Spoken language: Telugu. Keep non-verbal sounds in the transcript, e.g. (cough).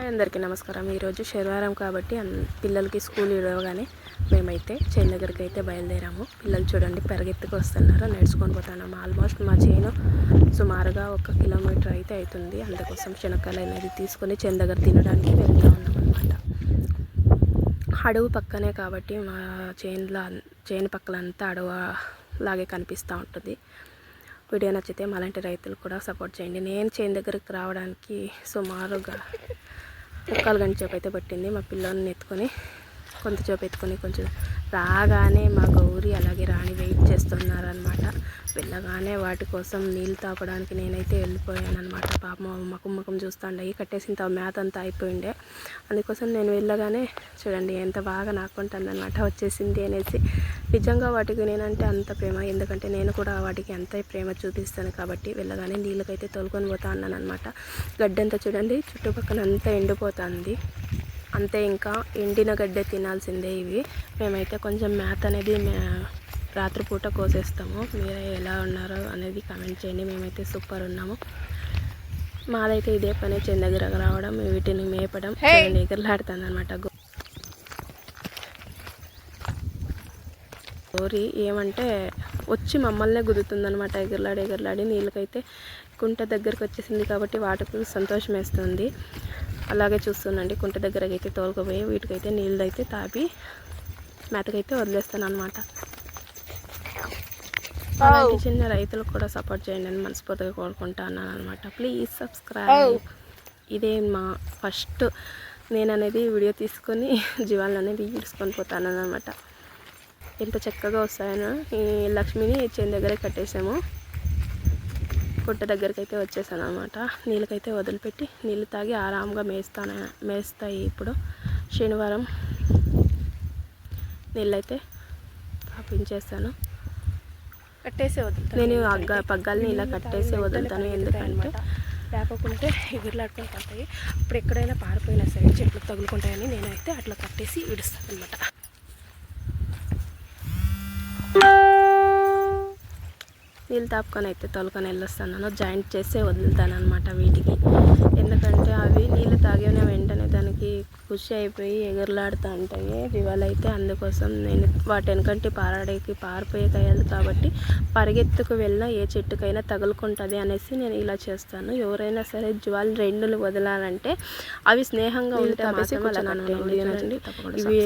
అందరికీ నమస్కారం. ఈరోజు శనివారం కాబట్టి పిల్లలకి స్కూల్ ఇవ్వగానే మేమైతే చేను దగ్గరికి అయితే బయలుదేరాము. పిల్లలు చూడండి పెరగెత్తుకు వస్తున్నారు. నడుచుకొని పోతున్నాము. ఆల్మోస్ట్ మా చేను సుమారుగా ఒక కిలోమీటర్ అయితే అవుతుంది. అందుకోసం శనక్కాయలు అనేది తీసుకొని చేను దగ్గర తినడానికి వెళ్తూ ఉన్నాం అనమాట అడవు పక్కనే కాబట్టి మా చేనులో చేను పక్కలంతా అడవు లాగే కనిపిస్తూ ఉంటుంది. వీడియో నచ్చితే మాలాంటి రైతులు కూడా సపోర్ట్ చేయండి. నేను చేను దగ్గరికి రావడానికి సుమారుగా ముక్కలు గంట చేపు అయితే పట్టింది. మా పిల్లల్ని ఎత్తుకొని కొంత చేపు ఎత్తుకొని కొంచెం రాగానే మా గౌరి అలాగే రా వెళ్ళగానే వాటి కోసం నీళ్ళు తాపడానికి నేనైతే వెళ్ళిపోయాను అనమాట పాపం మకం మకం చూస్తాండే కట్టేసిన తా మేత అంతా అయిపోయిండే. అందుకోసం నేను వెళ్ళగానే చూడండి ఎంత బాగా నాకుంటుంది అనమాట వచ్చేసింది అనేసి. నిజంగా వాటికి నేనంటే అంత ప్రేమ ఎందుకంటే నేను కూడా వాటికి అంత ప్రేమ చూపిస్తాను కాబట్టి వెళ్ళగానే నీళ్ళకైతే తోలుకొని పోతా అన్నాను అనమాట గడ్డంతా చూడండి చుట్టుపక్కల అంతా ఎండిపోతుంది. అంతే ఇంకా ఎండిన గడ్డ తినాల్సిందే ఇవి. మేమైతే కొంచెం మేత అనేది మే- రాత్రిపూట కోసేస్తాము. మీరే ఎలా ఉన్నారో అనేది కామెంట్ చేయండి. మేమైతే సూపర్ ఉన్నాము. మాదైతే ఇదే పని చెంద దగ్గర రావడం వీటిని మేపడం. ఎగరలాడుతుంది అనమాట గౌరి ఏమంటే వచ్చి మమ్మల్నే గుద్దుతుందనమాట ఎగరలాడి ఎగరలాడి నీళ్ళకైతే కుంట దగ్గరికి వచ్చేసింది కాబట్టి వాటికి సంతోషం వేస్తుంది అలాగే చూస్తుండండి కుంట దగ్గరకి అయితే తోలుకుపోయి వీటికైతే నీళ్ళు అయితే తాపి మేతకైతే వదిలేస్తాను అనమాట అలాంటి చిన్న రైతులకు కూడా సపోర్ట్ చేయండి అని మనస్ఫూర్తిగా కోరుకుంటాను అనమాట ప్లీజ్ సబ్స్క్రైబ్ ఇదే మా ఫస్ట్ నేను అనేది వీడియో తీసుకొని (laughs) జీవాలను అనేది ఈడ్చుకొని పోతాను అనమాట ఎంత చక్కగా వస్తాయనో. ఈ లక్ష్మిని చేను దగ్గరే కట్టేసాము. పుట్ట దగ్గరికి అయితే వచ్చేసాను అనమాట నీళ్ళకైతే వదిలిపెట్టి నీళ్ళు తాగి ఆరాంగా మేస్తాను మేస్తాయి ఇప్పుడు. శనివారం నీళ్ళైతే తాపించేస్తాను. కట్టేసి వదులుతాను నేను అగ్గ పగ్గాల్ని ఇలా కట్టేసి వదులుతాను ఎందుకంటే లేకపోతే ఎగురులాడుకొని పోతాయి ఇప్పుడు ఎక్కడైనా పారిపోయినా సరే చెట్లు తగులుకుంటాయని నేనైతే అట్లా కట్టేసి విడుస్తాను అనమాట నీళ్ళు తాపుకొని అయితే తొలకొని వెళ్ళొస్తాను. జాయింట్ చేసే వదులుతాను అనమాట వీటికి ఎందుకంటే అవి నీళ్ళు తాగిన వెంటనే దానికి ఖుషి అయిపోయి ఎగురులాడుతూ ఉంటాయి. ఇవాళ అయితే అందుకోసం నేను వాటి వెనకంటే పారాడేకి పారిపోయే కాయాలి కాబట్టి పరిగెత్తుకు వెళ్ళినా ఏ చెట్టుకైనా తగులుకుంటుంది అనేసి నేను ఇలా చేస్తాను. ఎవరైనా సరే జ్వాలు రెండులు వదలాలంటే అవి స్నేహంగా ఉంటే మాత్రమే అలా కట్టేయండి. చూడండి, ఇవి